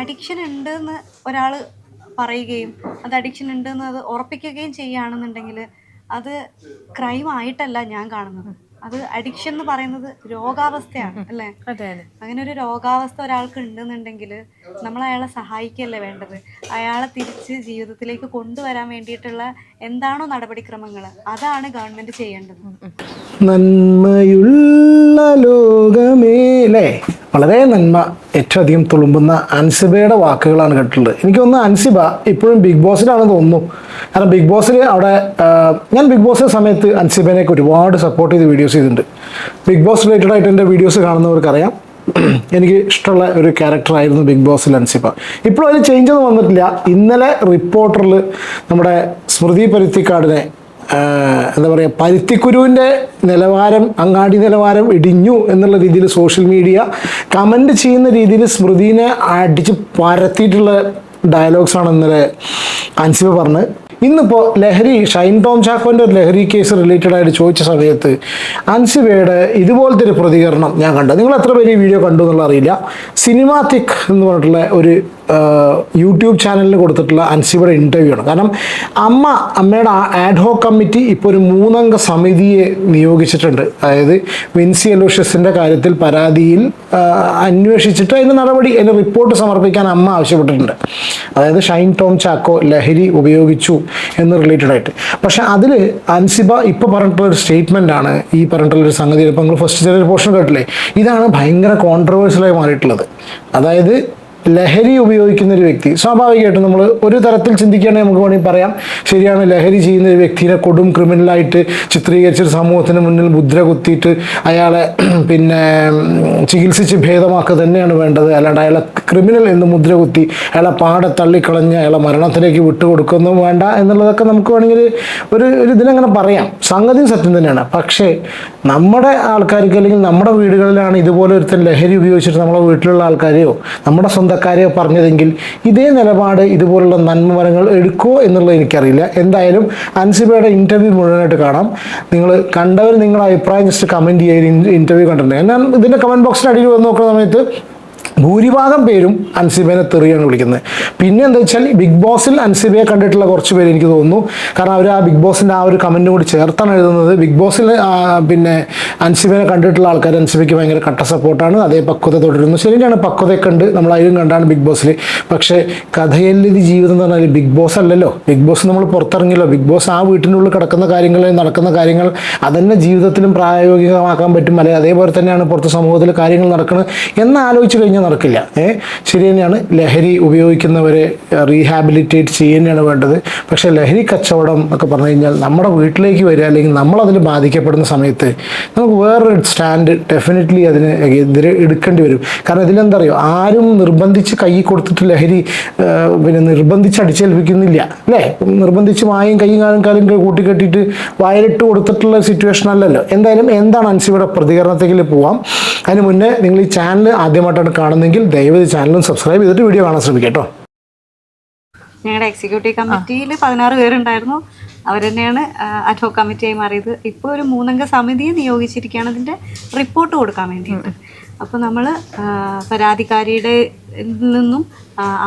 Addiction ഉണ്ട് എന്ന് ഒരാൾ പറയുകയും അത് അഡിക്ഷൻ ഉണ്ട് എന്ന് അത് ഉറപ്പിക്കുകയും ചെയ്യുകയാണെന്നുണ്ടെങ്കിൽ അത് ക്രൈം ആയിട്ടല്ല ഞാൻ കാണുന്നത്. അത് അഡിക്ഷൻ എന്ന് പറയുന്നത് രോഗാവസ്ഥയാണ് അല്ലേ? അങ്ങനെ ഒരു രോഗാവസ്ഥ ഒരാൾക്ക് ഉണ്ടെന്നുണ്ടെങ്കിൽ നമ്മൾ അയാളെ സഹായിക്കല്ലേ വേണ്ടത്? അയാളെ തിരിച്ച് ജീവിതത്തിലേക്ക് കൊണ്ടുവരാൻ വേണ്ടിയിട്ടുള്ള എന്താണോ നടപടിക്രമങ്ങൾ അതാണ് ഗവൺമെന്റ് ചെയ്യേണ്ടത്. നന്മയുള്ള ലോകമേലെ വളരെ നന്മ ഏറ്റവും അധികം തുളുമ്പുന്ന അൻസിബയുടെ വാക്കുകളാണ് കേട്ടിട്ടുള്ളത്. എനിക്ക് തോന്നുന്നു അൻസിബ ഇപ്പോഴും ബിഗ് ബോസിലാണെന്ന് തോന്നുന്നു. കാരണം ബിഗ് ബോസിൽ അവിടെ ഞാൻ ബിഗ് ബോസിലെ സമയത്ത് അൻസിബേനെയൊക്കെ ഒരുപാട് സപ്പോർട്ട് ചെയ്ത് വീഡിയോസ് ചെയ്തിട്ടുണ്ട്. ബിഗ് ബോസ് റിലേറ്റഡ് ആയിട്ട് എന്റെ വീഡിയോസ് കാണുന്നവർക്കറിയാം. എനിക്ക് ഇഷ്ടമുള്ള ഒരു ക്യാരക്ടറായിരുന്നു ബിഗ് ബോസിൽ അൻസിബ. ഇപ്പോഴും അതിൽ ചേഞ്ച് ഒന്നും വന്നിട്ടില്ല. ഇന്നലെ റിപ്പോർട്ടറിൽ നമ്മുടെ സ്മൃതി പരുത്തിക്കാടിനെ എന്താ പറയുക പരുത്തിക്കുരുവിന്റെ നിലവാരം അങ്ങാടി നിലവാരം ഇടിഞ്ഞു എന്നുള്ള രീതിയിൽ സോഷ്യൽ മീഡിയ കമന്റ് ചെയ്യുന്ന രീതിയിൽ സ്മൃതിനെ അടിച്ച് പരത്തിയിട്ടുള്ള ഡയലോഗ്സാണ് ഇന്നലെ അൻസിബ പറഞ്ഞ്. ഇന്നിപ്പോൾ ലഹരി ഷൈൻ ടോം ചാക്കോന്റെ ഒരു ലഹരി കേസ് റിലേറ്റഡ് ആയിട്ട് ചോദിച്ച സമയത്ത് അൻസിബയുടെ ഇതുപോലത്തെ ഒരു പ്രതികരണം ഞാൻ കണ്ടു. നിങ്ങൾ എത്ര പേര് ഈ വീഡിയോ കണ്ടു എന്നുള്ള അറിയില്ല. സിനിമാറ്റിക് എന്ന് പറഞ്ഞിട്ടുള്ള ഒരു യൂട്യൂബ് ചാനലിൽ കൊടുത്തിട്ടുള്ള അൻസിബയുടെ ഇന്റർവ്യൂ ആണ്. കാരണം അമ്മ അമ്മയുടെ ആഡ് ഹോ കമ്മിറ്റി ഇപ്പോൾ ഒരു മൂന്നംഗ സമിതിയെ നിയോഗിച്ചിട്ടുണ്ട്. അതായത് വിൻസി അലോഷ്യസിന്റെ കാര്യത്തിൽ പരാതിയിൽ അന്വേഷിച്ചിട്ട് അതിന്റെ നടപടി അതിന്റെ റിപ്പോർട്ട് സമർപ്പിക്കാൻ അമ്മ ആവശ്യപ്പെട്ടിട്ടുണ്ട്. അതായത് ഷൈൻ ടോം ചാക്കോ ലഹരി ഉപയോഗിച്ചു എന്ന് റിലേറ്റഡ് ആയിട്ട്. പക്ഷേ അതിൽ അൻസിബ ഇപ്പോൾ പറഞ്ഞിട്ടുള്ള ഒരു സ്റ്റേറ്റ്മെന്റ് ആണ്. ഈ പറഞ്ഞിട്ടുള്ള ഒരു സംഗതി ഇപ്പോൾ നിങ്ങൾ ഫസ്റ്റ് ചെറിയ പോർഷൻ കേട്ടില്ലേ? ഇതാണ് ഭയങ്കര കോൺട്രവേഴ്സ്യലായി മാറിയിട്ടുള്ളത്. അതായത് ലഹരി ഉപയോഗിക്കുന്ന ഒരു വ്യക്തി. സ്വാഭാവികമായിട്ടും നമ്മൾ ഒരു തരത്തിൽ ചിന്തിക്കുകയാണെങ്കിൽ നമുക്ക് വേണമെങ്കിൽ പറയാം. ശരിയാണ് ലഹരി ചെയ്യുന്ന ഒരു വ്യക്തിനെ കൊടും ക്രിമിനലായിട്ട് ചിത്രീകരിച്ചൊരു സമൂഹത്തിന് മുന്നിൽ മുദ്ര കുത്തിയിട്ട് അയാളെ പിന്നെ ചികിത്സിച്ച് ഭേദമാക്കുക തന്നെയാണ് വേണ്ടത്. അല്ലാണ്ട് അയാളെ ക്രിമിനൽ എന്ന് മുദ്രകുത്തി അയാളെ പാടെ തള്ളിക്കളഞ്ഞ് അയാളെ മരണത്തിലേക്ക് വിട്ടുകൊടുക്കുന്നതും വേണ്ട എന്നുള്ളതൊക്കെ നമുക്ക് വേണമെങ്കിൽ ഒരു ഒരു ഇതിനങ്ങനെ പറയാം. സംഗതി സത്യം തന്നെയാണ്. പക്ഷേ നമ്മുടെ ആൾക്കാർക്ക് അല്ലെങ്കിൽ നമ്മുടെ വീടുകളിലാണ് ഇതുപോലെ ഒരുത്തൻ ലഹരി ഉപയോഗിച്ചിട്ട് നമ്മളെ വീട്ടിലുള്ള ആൾക്കാരെയോ നമ്മുടെ സ്വന്തക്കാരെയോ പറഞ്ഞതെങ്കിൽ ഇതേ നിലപാട് ഇതുപോലുള്ള നന്മമരങ്ങൾ എടുക്കുമോ എന്നുള്ളത് എനിക്കറിയില്ല. എന്തായാലും അൻസിബയുടെ ഇന്റർവ്യൂ മുഴുവനായിട്ട് കാണാം. നിങ്ങൾ കണ്ടവർ നിങ്ങളുടെ അഭിപ്രായം ജസ്റ്റ് കമന്റ് ചെയ്യുക ഇന്റർവ്യൂ കണ്ടിട്ടുണ്ട്. ഞാൻ ഇതിന്റെ കമന്റ് ബോക്സിൽ അടിയിൽ വന്ന് നോക്കുന്ന സമയത്ത് ഭൂരിഭാഗം പേരും അൻസിബേനെ തെറിയാണ് വിളിക്കുന്നത്. പിന്നെ എന്താ വെച്ചാൽ ബിഗ് ബോസിൽ അൻസിബയെ കണ്ടിട്ടുള്ള കുറച്ച് പേര് എനിക്ക് തോന്നുന്നു. കാരണം അവർ ആ ബിഗ് ബോസിന്റെ ആ ഒരു കമന്റും കൂടി ചേർത്താണ് എഴുതുന്നത്. ബിഗ് ബോസിൽ പിന്നെ അൻസിബേനെ കണ്ടിട്ടുള്ള ആൾക്കാർ അൻസിബയ്ക്ക് ഭയങ്കര കട്ട സപ്പോർട്ടാണ്. അതേ പക്വത തുടരുന്നു. ശരിയാണ് പക്വതയൊക്കെ ഉണ്ട്. നമ്മൾ അതിലും കണ്ടാണ് ബിഗ് ബോസിൽ. പക്ഷേ കഥയല്ലിത് ജീവിതം എന്ന് പറഞ്ഞാൽ ബിഗ് ബോസ് അല്ലല്ലോ. ബിഗ് ബോസ് നമ്മൾ പുറത്തിറങ്ങിയല്ലോ. ബിഗ് ബോസ് ആ വീട്ടിനുള്ളിൽ കിടക്കുന്ന കാര്യങ്ങൾ നടക്കുന്ന കാര്യങ്ങൾ അതന്നെ ജീവിതത്തിലും പ്രായോഗികമാക്കാൻ പറ്റും. അല്ലെങ്കിൽ അതേപോലെ തന്നെയാണ് പുറത്ത് സമൂഹത്തിൽ കാര്യങ്ങൾ നടക്കുന്നത്. എന്ന് ആലോചിച്ച് കഴിഞ്ഞാൽ നടക്കില്ല. ഏഹ് ശരി തന്നെയാണ് ലഹരി ഉപയോഗിക്കുന്നവരെ റീഹാബിലിറ്റേറ്റ് ചെയ്യുന്നതാണ് വേണ്ടത്. പക്ഷേ ലഹരി കച്ചവടം എന്നൊക്കെ പറഞ്ഞു കഴിഞ്ഞാൽ നമ്മുടെ വീട്ടിലേക്ക് വരിക അല്ലെങ്കിൽ നമ്മളതിൽ ബാധിക്കപ്പെടുന്ന സമയത്ത് നമുക്ക് വേറൊരു സ്റ്റാൻഡ് ഡെഫിനറ്റ്ലി അതിന് എതിരെ എടുക്കേണ്ടി വരും. കാരണം ഇതിലെന്താ അറിയോ? ആരും നിർബന്ധിച്ച് കൈ കൊടുത്തിട്ട് ലഹരി പിന്നെ നിർബന്ധിച്ച് അടിച്ചേൽപ്പിക്കുന്നില്ല. അല്ലേ? നിർബന്ധിച്ച് മായും കൈയും കാലും കാലും കൂട്ടിക്കെട്ടിയിട്ട് വയലിട്ട് കൊടുത്തിട്ടുള്ള സിറ്റുവേഷൻ അല്ലല്ലോ. എന്തായാലും എന്താണ് അൻസിയുടെ പ്രതികരണത്തേക്ക് പോവാം. അതിന് മുന്നേ നിങ്ങൾ ഈ ചാനൽ ആദ്യമായിട്ടാണ് കാണുന്നതെങ്കിൽ ദയവതി ചാനലും സബ്സ്ക്രൈബ് ചെയ്തിട്ട് വീഡിയോ കാണാൻ ശ്രമിക്കാം കേട്ടോ ഞങ്ങളുടെ എക്സിക്യൂട്ടീവ് കമ്മിറ്റിയിൽ പതിനാറ് പേരുണ്ടായിരുന്നു. അവർ തന്നെയാണ് അഡ്ഹോക് കമ്മിറ്റിയായി മാറിയത്. ഇപ്പോൾ ഒരു മൂന്നംഗ സമിതിയെ നിയോഗിച്ചിരിക്കുകയാണ്. അതിന്റെ റിപ്പോർട്ട് കൊടുക്കാൻ വേണ്ടിയിട്ട്. അപ്പോൾ നമ്മൾ പരാതിക്കാരിയുടെ നിന്നും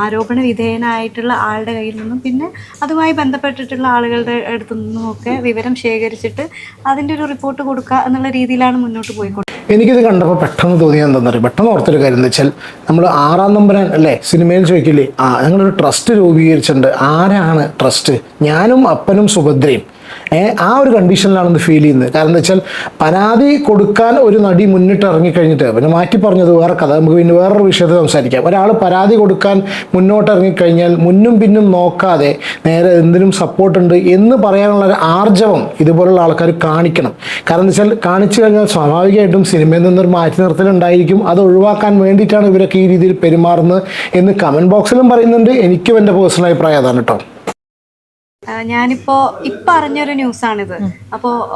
ആരോപണ വിധേയനായിട്ടുള്ള ആളുടെ കയ്യിൽ നിന്നും പിന്നെ അതുമായി ബന്ധപ്പെട്ടിട്ടുള്ള ആളുകളുടെ അടുത്തു നിന്നുമൊക്കെ വിവരം ശേഖരിച്ചിട്ട് അതിന്റെ ഒരു റിപ്പോർട്ട് കൊടുക്കുക എന്നുള്ള രീതിയിലാണ് മുന്നോട്ട് പോയിക്കൊണ്ടിരിക്കുന്നത്. എനിക്കിത് കണ്ടപ്പോൾ പെട്ടെന്ന് തോന്നിയത് എന്താണെന്ന് അറിയാം പെട്ടെന്ന് ഓർത്തൊരു കാര്യം എന്ന് വെച്ചാൽ നമ്മൾ ആറാം നമ്പരാൻ അല്ലേ? സിനിമയിൽ ചോദിക്കില്ലേ? ആ ഞങ്ങളൊരു ട്രസ്റ്റ് രൂപീകരിച്ചിട്ടുണ്ട്. ആരാണ് ട്രസ്റ്റ്? ഞാനും അപ്പനും സുഭദ്രയും. ആ ഒരു കണ്ടീഷനിലാണ് ഇത് ഫീൽ ചെയ്യുന്നത്. കാരണം എന്താ വെച്ചാൽ പരാതി കൊടുക്കാൻ ഒരു നടി മുന്നിട്ട് ഇറങ്ങിക്കഴിഞ്ഞിട്ട് പിന്നെ മാറ്റി പറഞ്ഞത് വേറെ കഥ നമുക്ക് പിന്നെ വേറൊരു വിഷയത്തിൽ സംസാരിക്കാം. ഒരാൾ പരാതി കൊടുക്കാൻ മുന്നോട്ട് ഇറങ്ങിക്കഴിഞ്ഞാൽ മുന്നും പിന്നും നോക്കാതെ നേരെ എന്തിനും സപ്പോർട്ടുണ്ട് എന്ന് പറയാനുള്ള ഒരു ആർജവം ഇതുപോലുള്ള ആൾക്കാർ കാണിക്കണം. കാരണം എന്താ വെച്ചാൽ കാണിച്ചു കഴിഞ്ഞാൽ സ്വാഭാവികമായിട്ടും സിനിമയിൽ നിന്നൊരു മാറ്റി നിർത്തലുണ്ടായിരിക്കും അത് ഒഴിവാക്കാൻ വേണ്ടിയിട്ടാണ് ഇവരൊക്കെ ഈ രീതിയിൽ പെരുമാറുന്നത് എന്ന് കമന്റ് ബോക്സിലും പറയുന്നുണ്ട്. എനിക്കും എന്റെ പേഴ്സണൽ അഭിപ്രായം അതാണ് കേട്ടോ ഞാനിപ്പോ ഇപ്പൊ അറിഞ്ഞൊരു ന്യൂസാണിത്. അപ്പോ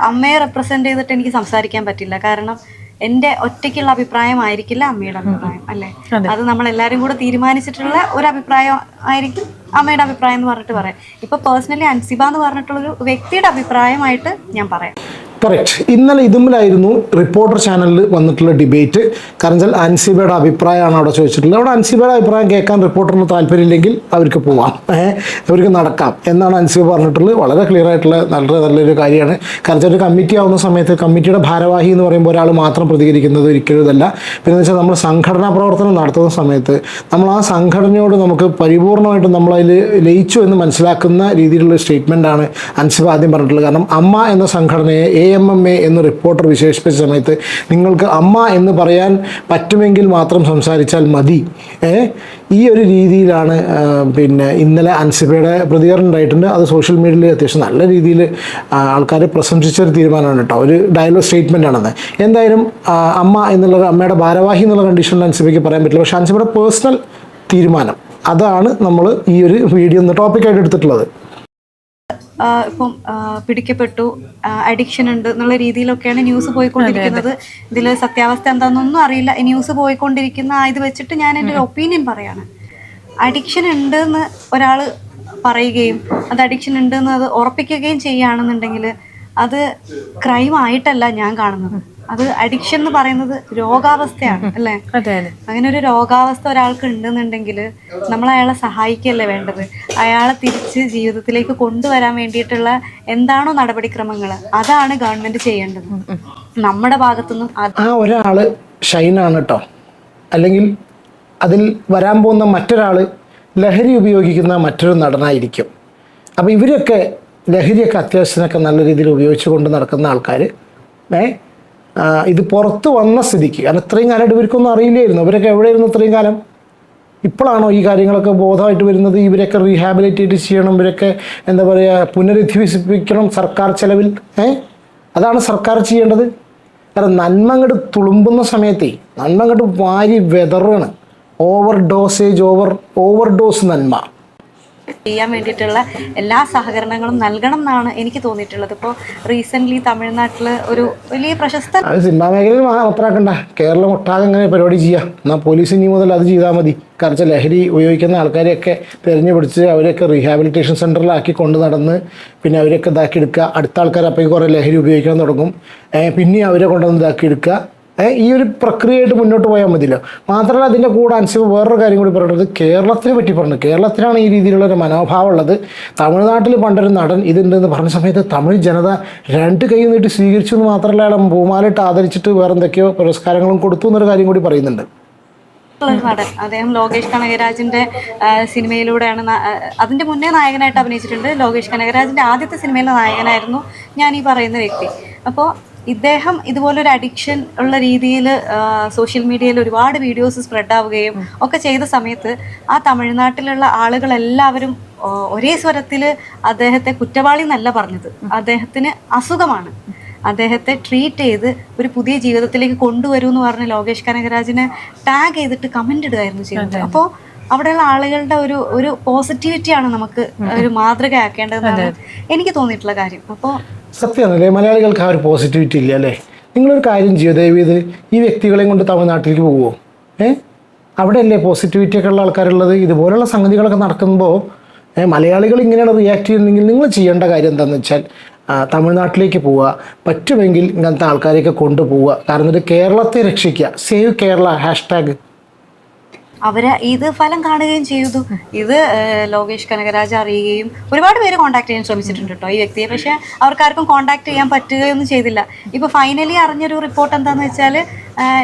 അമ്മയെ റെപ്രസെന്റ് ചെയ്തിട്ട് എനിക്ക് സംസാരിക്കാൻ പറ്റില്ല. കാരണം എന്റെ ഒറ്റയ്ക്കുള്ള അഭിപ്രായം ആയിരിക്കില്ല അമ്മയുടെ അഭിപ്രായം അല്ലെ? അത്. നമ്മൾ എല്ലാരും കൂടെ തീരുമാനിച്ചിട്ടുള്ള ഒരു അഭിപ്രായം ആയിരിക്കും അമ്മയുടെ അഭിപ്രായം എന്ന് പറഞ്ഞിട്ട് പറയാം. ഇപ്പൊ പേഴ്സണലി അൻസിബ എന്ന് പറഞ്ഞിട്ടുള്ള ഒരു വ്യക്തിയുടെ അഭിപ്രായമായിട്ട് ഞാൻ പറയാം. കറക്റ്റ് ഇന്നലെ ഇതുമ്മിലായിരുന്നു റിപ്പോർട്ടർ ചാനലിൽ വന്നിട്ടുള്ള ഡിബേറ്റ് കാരണം വെച്ചാൽ അൻസിബയുടെ അഭിപ്രായമാണ് അവിടെ ചോദിച്ചിട്ടുള്ളത്. അവിടെ അൻസിബയുടെ അഭിപ്രായം കേൾക്കാൻ റിപ്പോർട്ടറിന് താല്പര്യമില്ലെങ്കിൽ അവർക്ക് പോവാം. അവർക്ക് നടക്കാം എന്നാണ് അൻസിബ പറഞ്ഞിട്ടുള്ളത്. വളരെ ക്ലിയർ ആയിട്ടുള്ള നല്ല നല്ലൊരു കാര്യമാണ്. കാരണം വെച്ചാൽ ഒരു കമ്മിറ്റി ആവുന്ന സമയത്ത് കമ്മിറ്റിയുടെ ഭാരവാഹി എന്ന് പറയുമ്പോൾ ഒരാൾ മാത്രം പ്രതികരിക്കുന്നത് ഒരിക്കലും ഇതല്ല. പിന്നെ വെച്ചാൽ നമ്മൾ സംഘടനാ പ്രവർത്തനം നടത്തുന്ന സമയത്ത് നമ്മൾ ആ സംഘടനയോട് നമുക്ക് പരിപൂർണമായിട്ടും നമ്മളതിൽ ലയിച്ചു എന്ന് മനസ്സിലാക്കുന്ന രീതിയിലുള്ള സ്റ്റേറ്റ്മെന്റാണ് അൻസിബ ആദ്യം പറഞ്ഞിട്ടുള്ളത്. കാരണം അമ്മ എന്ന സംഘടനയെ എ എം എം എ എന്ന് റിപ്പോർട്ടർ വിശേഷിപ്പിച്ച സമയത്ത് നിങ്ങൾക്ക് അമ്മ എന്ന് പറയാൻ പറ്റുമെങ്കിൽ മാത്രം സംസാരിച്ചാൽ മതി. ഈ ഒരു രീതിയിലാണ് പിന്നെ ഇന്നലെ അൻസിബയുടെ പ്രതികരണം ഉണ്ടായിട്ടുണ്ട്. അത് സോഷ്യൽ മീഡിയയിൽ അത്യാവശ്യം നല്ല രീതിയിൽ ആൾക്കാർ പ്രശംസിച്ചൊരു തീരുമാനമാണ് കേട്ടോ. ഒരു ഡയലോഗ് സ്റ്റേറ്റ്മെന്റ് ആണെന്ന്. എന്തായാലും അമ്മ എന്നുള്ള അമ്മയുടെ ഭാരവാഹി എന്നുള്ള കണ്ടീഷനിൽ അൻസിബയ്ക്ക് പറയാൻ പറ്റില്ല. പക്ഷേ അൻസിബയുടെ പേഴ്സണൽ തീരുമാനം. അതാണ് നമ്മൾ ഈ ഒരു വീഡിയോ ടോപ്പിക്കായിട്ട് എടുത്തിട്ടുള്ളത്. ഇപ്പം പിടിക്കപ്പെട്ടു അഡിക്ഷൻ ഉണ്ട് എന്നുള്ള രീതിയിലൊക്കെയാണ് ന്യൂസ് പോയിക്കൊണ്ടിരിക്കുന്നത്. ഇതിൽ സത്യാവസ്ഥ എന്താണെന്നൊന്നും അറിയില്ല. ന്യൂസ് പോയിക്കൊണ്ടിരിക്കുന്ന ഇത് വെച്ചിട്ട് ഞാൻ എന്റെ ഒരു ഒപ്പീനിയൻ പറയാണ്. അഡിക്ഷൻ ഉണ്ട് എന്ന് ഒരാൾ പറയുകയും അത് അഡിക്ഷൻ ഉണ്ട് എന്ന് അത് ഉറപ്പിക്കുകയും ചെയ്യുകയാണെന്നുണ്ടെങ്കിൽ അത് ക്രൈം ആയിട്ടല്ല ഞാൻ കാണുന്നത്. അത് അഡിക്ഷൻ എന്ന് പറയുന്നത് രോഗാവസ്ഥയാണ് അല്ലേ? അങ്ങനെ ഒരു രോഗാവസ്ഥ ഒരാൾക്ക് ഉണ്ടെന്നുണ്ടെങ്കിൽ നമ്മൾ അയാളെ സഹായിക്കല്ലേ വേണ്ടത്? അയാളെ തിരിച്ച് ജീവിതത്തിലേക്ക് കൊണ്ടുവരാൻ വേണ്ടിയിട്ടുള്ള എന്താണോ നടപടിക്രമങ്ങൾ അതാണ് ഗവൺമെന്റ് ചെയ്യേണ്ടത്. നമ്മുടെ ഭാഗത്തുനിന്നും ആ ഒരാൾ ഷൈനാണ് കേട്ടോ അല്ലെങ്കിൽ അതിൽ വരാൻ പോകുന്ന മറ്റൊരാൾ ലഹരി ഉപയോഗിക്കുന്ന മറ്റൊരു നടനായിരിക്കും. അപ്പോൾ ഇവരൊക്കെ ലഹരിയൊക്കെ അത്യാവശ്യത്തിനൊക്കെ നല്ല രീതിയിൽ ഉപയോഗിച്ചുകൊണ്ട് നടക്കുന്ന ആൾക്കാർ ഏ ആ, ഇത് പുറത്ത് വന്ന സ്ഥിതിക്ക്. കാരണം ഇത്രയും കാലമായിട്ട് ഇവർക്കൊന്നും അറിയില്ലായിരുന്നു. ഇവരൊക്കെ എവിടെയായിരുന്നു ഇത്രയും കാലം? ഇപ്പോഴാണോ ഈ കാര്യങ്ങളൊക്കെ ബോധമായിട്ട് വരുന്നത്? ഇവരൊക്കെ റീഹാബിലിറ്റേറ്റ് ചെയ്യണം. ഇവരൊക്കെ എന്താ പറയുക പുനരധിവസിപ്പിക്കണം സർക്കാർ ചെലവിൽ. ഏ? അതാണ് സർക്കാർ ചെയ്യേണ്ടത്. കാരണം നന്മ അങ്ങോട്ട് തുളുമ്പുന്ന സമയത്തേ നന്മ അങ്ങോട്ട് വാരി വെതറാണ്. Over dosage over over dose നന്മ. ചെയ്യാൻ വേണ്ടിയിട്ടുള്ള എല്ലാ സഹകരണങ്ങളും നൽകണം എന്നാണ് എനിക്ക് തോന്നിയിട്ടുള്ളത്. ഇപ്പോൾ റീസെന്റ്ലി തമിഴ്നാട്ടിൽ ഒരു വലിയ പ്രശസ്ത സിനിമാ മേഖലയിൽ മാത്രമാക്കണ്ട കേരളം ഒട്ടാകെ ഇങ്ങനെ പരിപാടി ചെയ്യാം. എന്നാൽ പോലീസ് ഇനി മുതൽ അത് ചെയ്താൽ മതി. കാരണം ലഹരി ഉപയോഗിക്കുന്ന ആൾക്കാരെയൊക്കെ തിരഞ്ഞു പിടിച്ച് അവരെയൊക്കെ റീഹാബിലിറ്റേഷൻ സെന്ററിലാക്കി കൊണ്ട് നടന്ന് പിന്നെ അവരെയൊക്കെ ഇതാക്കി എടുക്കുക. അടുത്ത ആൾക്കാർ അപ്പോഴേക്ക് കുറേ ലഹരി ഉപയോഗിക്കാൻ തുടങ്ങും. പിന്നെ അവരെ കൊണ്ടുവന്ന് ഇതാക്കി എടുക്കുക. ഈ ഒരു പ്രക്രിയയായിട്ട് മുന്നോട്ട് പോയാൽ മതിയല്ലോ. മാത്രമല്ല അതിന്റെ കൂടെ അനുസരിച്ച് വേറൊരു കാര്യം കൂടി പറയുന്നത് കേരളത്തിനെ പറ്റി പറഞ്ഞു. കേരളത്തിനാണ് ഈ രീതിയിലുള്ള ഒരു മനോഭാവം ഉള്ളത്. തമിഴ്നാട്ടിൽ പണ്ടൊരു നടൻ ഇതുണ്ടെന്ന് പറഞ്ഞ സമയത്ത് തമിഴ് ജനത രണ്ട് കൈ നീട്ടി സ്വീകരിച്ചു എന്ന് മാത്രമല്ല അയാളെ ഭൂമാലിട്ട് ആദരിച്ചിട്ട് വേറെ എന്തൊക്കെയോ പുരസ്കാരങ്ങളും കൊടുത്തു എന്നൊരു കാര്യം കൂടി പറയുന്നുണ്ട്. അദ്ദേഹം ലോകേഷ് കനകരാജിന്റെ സിനിമയിലൂടെയാണ് അതിന്റെ മുന്നേ നായകനായിട്ട് അഭിനയിച്ചിട്ടുണ്ട്. ലോകേഷ് കനകരാജിന്റെ ആദ്യത്തെ സിനിമയിലെ നായകനായിരുന്നു ഞാൻ ഈ പറയുന്ന വ്യക്തി. അപ്പോൾ ഇദ്ദേഹം ഇതുപോലൊരു അഡിക്ഷൻ ഉള്ള രീതിയിൽ സോഷ്യൽ മീഡിയയിൽ ഒരുപാട് വീഡിയോസ് സ്പ്രെഡ് ആവുകയും ഒക്കെ ചെയ്ത സമയത്ത് ആ തമിഴ്നാട്ടിലുള്ള ആളുകളെല്ലാവരും ഒരേ സ്വരത്തിൽ അദ്ദേഹത്തെ കുറ്റവാളി എന്നല്ല പറഞ്ഞത്. അദ്ദേഹത്തിന് അസുഖമാണ്. അദ്ദേഹത്തെ ട്രീറ്റ് ചെയ്ത് ഒരു പുതിയ ജീവിതത്തിലേക്ക് കൊണ്ടുവരൂ എന്ന് പറഞ്ഞ് ലോകേഷ് കനകരാജിനെ ടാഗ് ചെയ്തിട്ട് കമന്റ് ഇടുകയായിരുന്നു ചെയ്യുന്നത് അപ്പോൾ അവിടെയുള്ള ആളുകളുടെ ഒരു ഒരു പോസിറ്റിവിറ്റിയാണ് നമുക്ക് ഒരു മാതൃകയാക്കേണ്ടതെന്നാണ് എനിക്ക് തോന്നിയിട്ടുള്ള കാര്യം. അപ്പോൾ സത്യമാണല്ലേ മലയാളികൾക്ക് ആ ഒരു പോസിറ്റിവിറ്റി ഇല്ല അല്ലേ? നിങ്ങളൊരു കാര്യം ചെയ്യോ ദയവീത് ഈ വ്യക്തികളെയും കൊണ്ട് തമിഴ്നാട്ടിലേക്ക് പോവുമോ ഏ? അവിടെയല്ലേ പോസിറ്റിവിറ്റി ഒക്കെ ഉള്ള ആൾക്കാരുള്ളത്? ഇതുപോലുള്ള സംഗതികളൊക്കെ നടക്കുമ്പോൾ മലയാളികൾ ഇങ്ങനെയാണ് റിയാക്ട് ചെയ്യുന്നെങ്കിൽ നിങ്ങൾ ചെയ്യേണ്ട കാര്യം എന്താണെന്ന് വെച്ചാൽ തമിഴ്നാട്ടിലേക്ക് പോവുക. പറ്റുമെങ്കിൽ ഇങ്ങനത്തെ ആൾക്കാരെയൊക്കെ കൊണ്ടുപോവുക. കാരണം ഇത് കേരളത്തെ രക്ഷിക്കുക. Save Kerala hashtag. അവർ ഇത് ഫലം കാണുകയും ചെയ്തു. ഇത് ലോകേഷ് കനകരാജ് അറിയുകയും ഒരുപാട് പേര് കോൺടാക്ട് ചെയ്യാൻ ശ്രമിച്ചിട്ടുണ്ട് കേട്ടോ ഈ വ്യക്തിയെ. പക്ഷെ അവർക്കാർക്കും കോൺടാക്ട് ചെയ്യാൻ പറ്റുകയൊന്നും ചെയ്തില്ല. ഇപ്പൊ ഫൈനലി അറിഞ്ഞൊരു റിപ്പോർട്ട് എന്താന്ന് വെച്ചാൽ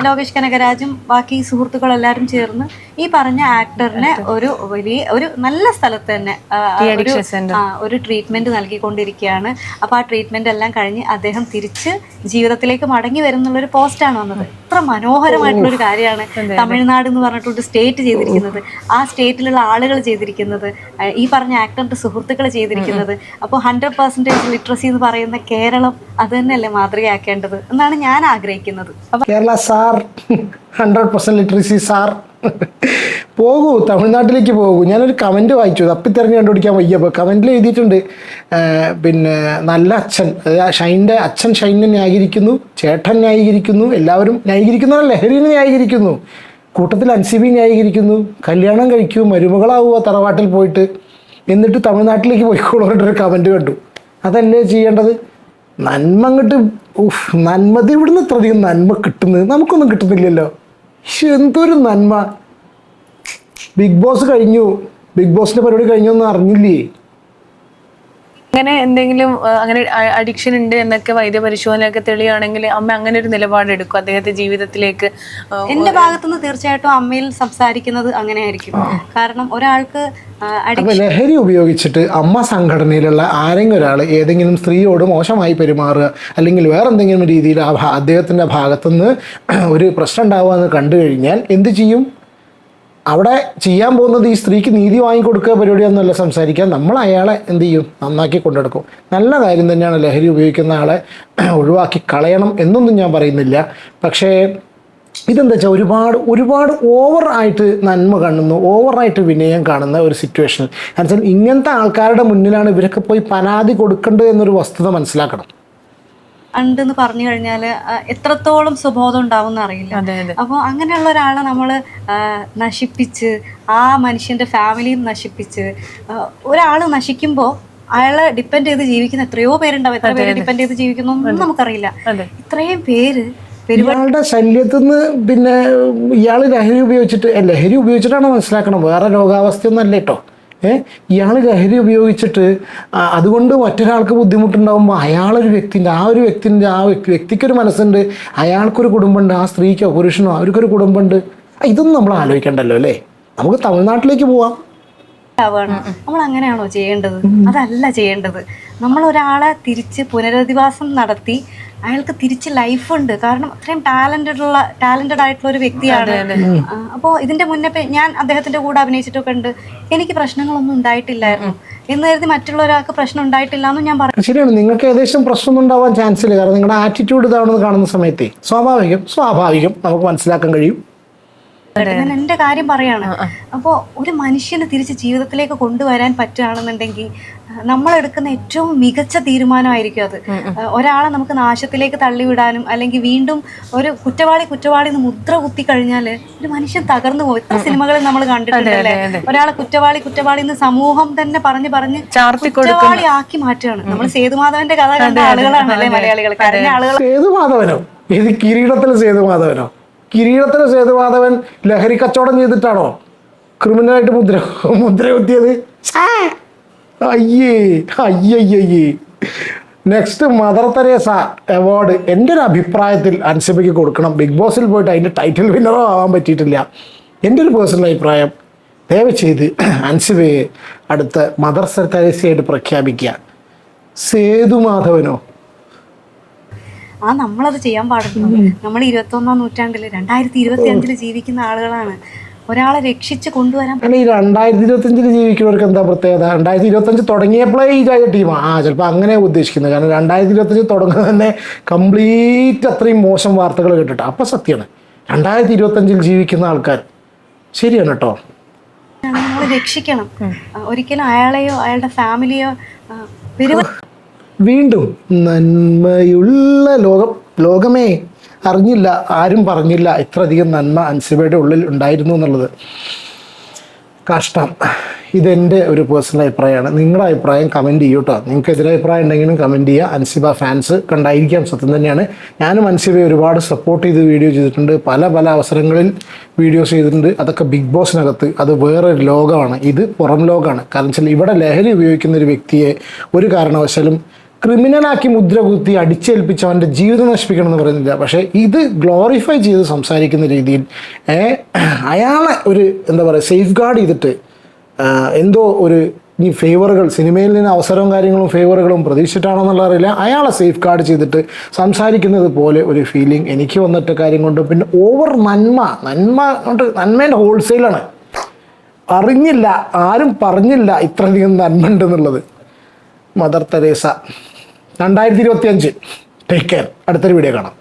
ലോകേഷ് കനകരാജും ബാക്കി സുഹൃത്തുക്കളെല്ലാവരും ചേർന്ന് ഈ പറഞ്ഞ ആക്ടറിനെ ഒരു വലിയ ഒരു നല്ല സ്ഥലത്ത് തന്നെ ഒരു ട്രീറ്റ്മെന്റ് നൽകിക്കൊണ്ടിരിക്കുകയാണ്. അപ്പൊ ആ ട്രീറ്റ്മെന്റ് എല്ലാം കഴിഞ്ഞ് അദ്ദേഹം തിരിച്ച് ജീവിതത്തിലേക്ക് മടങ്ങി വരുന്നുള്ളൊരു പോസ്റ്റാണ് വന്നത്. എത്ര മനോഹരമായിട്ടുള്ള ഒരു കാര്യമാണ് തമിഴ്നാട് എന്ന് പറഞ്ഞിട്ടുള്ള സ്റ്റേറ്റ് ചെയ്തിരിക്കുന്നത്. ആ സ്റ്റേറ്റിലുള്ള ആളുകൾ ചെയ്തിരിക്കുന്നത്. ഈ പറഞ്ഞ ആക്ടറിന്റെ സുഹൃത്തുക്കൾ ചെയ്തിരിക്കുന്നത്. അപ്പോൾ ഹൺഡ്രഡ് പെർസെന്റേജ് ലിറ്ററസി എന്ന് പറയുന്ന കേരളം അത് തന്നെയല്ലേ മാതൃകയാക്കേണ്ടത് എന്നാണ് ഞാൻ ആഗ്രഹിക്കുന്നത്. അപ്പൊ Kerala sir. Hundred percent literacy sir. പോകൂ തമിഴ്നാട്ടിലേക്ക് പോകൂ. ഞാനൊരു കമന്റ് വായിച്ചു. തപ്പിത്തെറിഞ്ഞ് കണ്ടുപിടിക്കാൻ വയ്യ. അപ്പോൾ കമന്റിൽ എഴുതിയിട്ടുണ്ട്. പിന്നെ നല്ല അച്ഛൻ. ഷൈന്റെ അച്ഛൻ ഷൈനെ ന്യായീകരിക്കുന്നു. ചേട്ടൻ ന്യായീകരിക്കുന്നു. എല്ലാവരും ന്യായീകരിക്കുന്ന ലഹരിനെ ന്യായീകരിക്കുന്നു. കൂട്ടത്തിൽ അൻസിബി ന്യായീകരിക്കുന്നു. കല്യാണം കഴിക്കൂ. മരുമകളാവുക തറവാട്ടിൽ പോയിട്ട്. എന്നിട്ട് തമിഴ്നാട്ടിലേക്ക് പോയിക്കോളൂട്ടൊരു കമന്റ് കണ്ടു. അതല്ലേ ചെയ്യേണ്ടത്? നന്മ അങ്ങോട്ട് നന്മത് ഇവിടുന്ന് ഇത്രയധികം നന്മ കിട്ടുന്നത്? നമുക്കൊന്നും കിട്ടുന്നില്ലല്ലോ. എന്തൊരു നന്മ. ബിഗ് ബോസ് കഴിഞ്ഞു. ബിഗ് ബോസിന്റെ പരിപാടി കഴിഞ്ഞു എന്ന് അറിഞ്ഞില്ലേ? അങ്ങനെ എന്തെങ്കിലും അങ്ങനെ അഡിക്ഷൻ ഉണ്ട് എന്നൊക്കെ വൈദ്യ പരിശോധനയൊക്കെ തെളിയുകയാണെങ്കിൽ അമ്മ അങ്ങനെ ഒരു നിലപാടെടുക്കും. അദ്ദേഹത്തെ ജീവിതത്തിലേക്ക് എന്റെ ഭാഗത്തുനിന്ന് തീർച്ചയായിട്ടും അമ്മയിൽ സംസാരിക്കുന്നത് അങ്ങനെയായിരിക്കും. കാരണം ഒരാൾക്ക് അപ്പൊ ലഹരി ഉപയോഗിച്ചിട്ട് അമ്മ സംഘടനയിലുള്ള ആരെങ്കിലും ഒരാൾ ഏതെങ്കിലും സ്ത്രീയോട് മോശമായി പെരുമാറുക അല്ലെങ്കിൽ വേറെ എന്തെങ്കിലും രീതിയിൽ ആ അദ്ദേഹത്തിന്റെ അദ്ദേഹത്തിന്റെ ഭാഗത്തുനിന്ന് ഒരു പ്രശ്നം ഉണ്ടാവുക എന്ന് കണ്ടു കഴിഞ്ഞാൽ എന്ത് ചെയ്യും? അവിടെ ചെയ്യാൻ പോകുന്നത് ഈ സ്ത്രീക്ക് നീതി വാങ്ങിക്കൊടുക്കുക പരിപാടിയൊന്നുമല്ല. സംസാരിക്കാൻ നമ്മൾ അയാളെ എന്ത് ചെയ്യും? നന്നാക്കി കൊണ്ടെടുക്കും. നല്ല കാര്യം തന്നെയാണ് ലഹരി ഉപയോഗിക്കുന്ന ആളെ ഒഴിവാക്കി കളയണം എന്നൊന്നും ഞാൻ പറയുന്നില്ല. പക്ഷേ ഇതെന്താ വെച്ചാൽ ഒരുപാട് ഒരുപാട് ഓവർ ആയിട്ട് നന്മ കാണുന്നു. ഓവറായിട്ട് വിനയം കാണുന്ന ഒരു സിറ്റുവേഷൻ എന്നുവെച്ചാൽ ഇങ്ങനത്തെ ആൾക്കാരുടെ മുന്നിലാണ് ഇവരൊക്കെ പോയി പരാതി കൊടുക്കേണ്ടത് എന്നൊരു വസ്തുത മനസ്സിലാക്കണം. ഉണ്ടെന്ന് പറഞ്ഞു കഴിഞ്ഞാൽ എത്രത്തോളം സുബോധം ഉണ്ടാവും അതെ അപ്പോൾ അങ്ങനെയുള്ള ഒരാളെ നമ്മൾ നശിപ്പിച്ച് ആ മനുഷ്യന്റെ ഫാമിലിയും നശിപ്പിച്ച് ഒരാൾ നശിക്കുമ്പോൾ അയാളെ ഡിപ്പെൻഡ് ചെയ്ത് ജീവിക്കുന്ന എത്രയോ പേരുണ്ടാവും. എത്ര പേര് ഡിപ്പെൻഡ് ചെയ്ത് ജീവിക്കുന്നു ഒന്നും നമുക്കറിയില്ല. ഇത്രയും പേര് ഇയാളുടെ ശല്യത്തിൽ നിന്ന് പിന്നെ ഇയാൾ ലഹരി ഉപയോഗിച്ചിട്ട് ലഹരി ഉപയോഗിച്ചിട്ടാണ് മനസ്സിലാക്കണം വേറെ രോഗാവസ്ഥയൊന്നും അല്ല കേട്ടോ. ഏ? ഇയാൾ ലഹരി ഉപയോഗിച്ചിട്ട് അതുകൊണ്ട് മറ്റൊരാൾക്ക് ബുദ്ധിമുട്ടുണ്ടാകുമ്പോൾ അയാളൊരു വ്യക്തിന്റെ ആ ഒരു വ്യക്തിന്റെ ആ വ്യക്തി വ്യക്തിക്കൊരു മനസ്സുണ്ട്. അയാൾക്കൊരു കുടുംബമുണ്ട് ആ സ്ത്രീക്കോ പുരുഷനോ അവർക്കൊരു കുടുംബമുണ്ട്. ഇതൊന്നും നമ്മൾ ആലോചിക്കണ്ടല്ലോ അല്ലേ? നമുക്ക് തമിഴ്നാട്ടിലേക്ക് പോവാം. ആവുകയാണ് നമ്മൾ അങ്ങനെയാണോ ചെയ്യേണ്ടത്? അതല്ല ചെയ്യേണ്ടത്. നമ്മൾ ഒരാളെ തിരിച്ച് പുനരധിവാസം നടത്തി അയാൾക്ക് തിരിച്ച് ലൈഫുണ്ട്. ഉണ്ട് കാരണം അത്രയും ടാലന്റഡ് ഉള്ള ടാലന്റഡ് ആയിട്ടുള്ള ഒരു വ്യക്തിയാണ് അപ്പോൾ ഇതിന്റെ മുന്നേ ഞാൻ അദ്ദേഹത്തിന്റെ കൂടെ അഭിനയിച്ചിട്ടൊക്കെ ഉണ്ട്. എനിക്ക് പ്രശ്നങ്ങളൊന്നും ഉണ്ടായിട്ടില്ലായിരുന്നു. എന്ന് കരുതി മറ്റുള്ള ഒരാൾക്ക് പ്രശ്നം ഉണ്ടായിട്ടില്ല എന്ന് ഞാൻ പറഞ്ഞു ശരിയാണ്. നിങ്ങൾക്ക് ഏകദേശം പ്രശ്നമൊന്നും ഉണ്ടാവാൻ ചാൻസ് ഇല്ല. കാരണം നിങ്ങളുടെ ആറ്റിറ്റ്യൂഡ് ഇതാണെന്ന് കാണുന്ന സമയത്തെ സ്വാഭാവികം സ്വാഭാവികം നമുക്ക് മനസ്സിലാക്കാൻ കഴിയും. ഞാൻ എന്റെ കാര്യം പറയാണ്. അപ്പോൾ ഒരു മനുഷ്യനെ തിരിച്ച് ജീവിതത്തിലേക്ക് കൊണ്ടുവരാൻ പറ്റുകയാണെന്നുണ്ടെങ്കിൽ നമ്മൾ എടുക്കുന്ന ഏറ്റവും മികച്ച തീരുമാനമായിരിക്കും അത്. ഒരാളെ നമുക്ക് നാശത്തിലേക്ക് തള്ളിവിടാനും അല്ലെങ്കിൽ വീണ്ടും ഒരു കുറ്റവാളി കുറ്റവാളി എന്ന് മുദ്ര കുത്തി കഴിഞ്ഞാൽ ഒരു മനുഷ്യൻ തകർന്നു പോകും. ഇത്ര സിനിമകളിൽ നമ്മൾ കണ്ടിട്ടുണ്ടല്ലേ ഒരാളെ കുറ്റവാളി കുറ്റവാളി എന്ന് സമൂഹം തന്നെ പറഞ്ഞ് പറഞ്ഞ് കുറ്റവാളി ആക്കി മാറ്റുകയാണ്. നമ്മൾ സേതുമാധവന്റെ കഥ കണ്ട ആളുകളാണ് അല്ലെ മലയാളികൾ കരഞ്ഞ ആളുകൾ സേതുമാധവനോ? ഇത് കിരീടത്തിലെ സേതുമാധവനോ? കിരീടത്തിലെ സേതുമാധവൻ ലഹരി കച്ചവടം ചെയ്തിട്ടാണോ? ക്രിമിനലായിട്ട് മുദ്ര മുദ്ര കുത്തിയത്! അയ്യേ അയ്യയ്യേ നെക്സ്റ്റ് മദർ തെരേസ അവാർഡ് എന്റെ ഒരു അഭിപ്രായത്തിൽ അൻസിബയ്ക്ക് കൊടുക്കണം. ബിഗ് ബോസിൽ പോയിട്ട് അതിന്റെ ടൈറ്റിൽ വിന്നറോ ആവാൻ പറ്റിയിട്ടില്ല. എന്റെ ഒരു പേഴ്സണൽ അഭിപ്രായം ദയവ് ചെയ്ത് അൻസിബയെ അടുത്ത മദർ തെരേസയായിട്ട് പ്രഖ്യാപിക്കുക. സേതുമാധവനോ? ആ നമ്മളത് ചെയ്യാൻ പാടില്ല നമ്മൾ ഇരുപത്തൊന്നാം നൂറ്റാണ്ടിൽ രണ്ടായിരത്തി ഇരുപത്തി അഞ്ചിൽ ജീവിക്കുന്ന ആളുകളാണ്. ഒരാളെ രക്ഷിച്ച് കൊണ്ടുവരാൻ കാരണം ഈ രണ്ടായിരത്തി ഇരുപത്തഞ്ചിൽ ജീവിക്കുന്നവർക്ക് എന്താ പ്രത്യേകത? രണ്ടായിരത്തി ഇരുപത്തഞ്ച് തുടങ്ങിയപ്പോഴേ ഈ ജായ ടീമാണ് ആ ചിലപ്പോൾ അങ്ങനെ ഉദ്ദേശിക്കുന്നത്. കാരണം രണ്ടായിരത്തി ഇരുപത്തഞ്ച് തുടങ്ങുന്നത് തന്നെ കംപ്ലീറ്റ് അത്രയും മോശം വാർത്തകൾ കേട്ടിട്ട്. അപ്പം സത്യമാണ് രണ്ടായിരത്തി ഇരുപത്തഞ്ചിൽ ജീവിക്കുന്ന ആൾക്കാർ ശരിയാണ് കേട്ടോ നമ്മൾ രക്ഷിക്കണം. ഒരിക്കലും അയാളെയോ അയാളുടെ ഫാമിലിയോ പെരുവ വീണ്ടും നന്മയുള്ള ലോകം ലോകമേ അറിഞ്ഞില്ല ആരും പറഞ്ഞില്ല ഇത്രയധികം നന്മ അൻസിബയുടെ ഉള്ളിൽ ഉണ്ടായിരുന്നു എന്നുള്ളത്. കഷ്ടം. ഇതെന്റെ ഒരു പേഴ്സണൽ അഭിപ്രായമാണ്. നിങ്ങളുടെ അഭിപ്രായം കമന്റ് ചെയ്യൂ കേട്ടോ നിങ്ങൾക്ക് എതിരഭിപ്രായം ഉണ്ടെങ്കിലും കമന്റ് ചെയ്യുക. അൻസിബ ഫാൻസ് കണ്ടായിരിക്കാം. സത്യം തന്നെയാണ്. ഞാനും അൻസിബയെ ഒരുപാട് സപ്പോർട്ട് ചെയ്ത് വീഡിയോ ചെയ്തിട്ടുണ്ട്. പല പല അവസരങ്ങളിൽ വീഡിയോസ് ചെയ്തിട്ടുണ്ട്. അതൊക്കെ ബിഗ് ബോസിനകത്ത് അത് വേറൊരു ലോകമാണ്. ഇത് പുറം ലോകമാണ്. കാരണം വെച്ചാൽ ഇവിടെ ലഹരി ഉപയോഗിക്കുന്ന ഒരു വ്യക്തിയെ ഒരു കാരണവശാലും ക്രിമിനലാക്കി മുദ്ര കുത്തി അടിച്ചേൽപ്പിച്ച് അവന്റെ ജീവിതം നശിപ്പിക്കണം എന്ന് പറയുന്നില്ല. പക്ഷേ ഇത് ഗ്ലോറിഫൈ ചെയ്ത് സംസാരിക്കുന്ന രീതിയിൽ അയാളെ ഒരു എന്താ പറയുക സേഫ് ഗാർഡ് ചെയ്തിട്ട് എന്തോ ഒരു ഈ ഫേവറുകൾ സിനിമയിൽ നിന്ന് അവസരവും കാര്യങ്ങളും ഫേവറുകളും പ്രതീക്ഷിച്ചിട്ടാണെന്നുള്ള അറിയില്ല. അയാളെ സേഫ് ഗാർഡ് ചെയ്തിട്ട് സംസാരിക്കുന്നത് പോലെ ഒരു ഫീലിംഗ് എനിക്ക് വന്നിട്ട് കാര്യം കൊണ്ട് പിന്നെ ഓവർ നന്മ നന്മ കൊണ്ട് നന്മേന്റെ ഹോൾസെയിലാണ് അറിഞ്ഞില്ല ആരും പറഞ്ഞില്ല ഇത്രയധികം നന്മ ഉണ്ടെന്നുള്ളത്. Mother Teresa. രണ്ടായിരത്തി ഇരുപത്തി അഞ്ച് ടേക്ക് കെയർ അടുത്തൊരു വീഡിയോ കാണാം.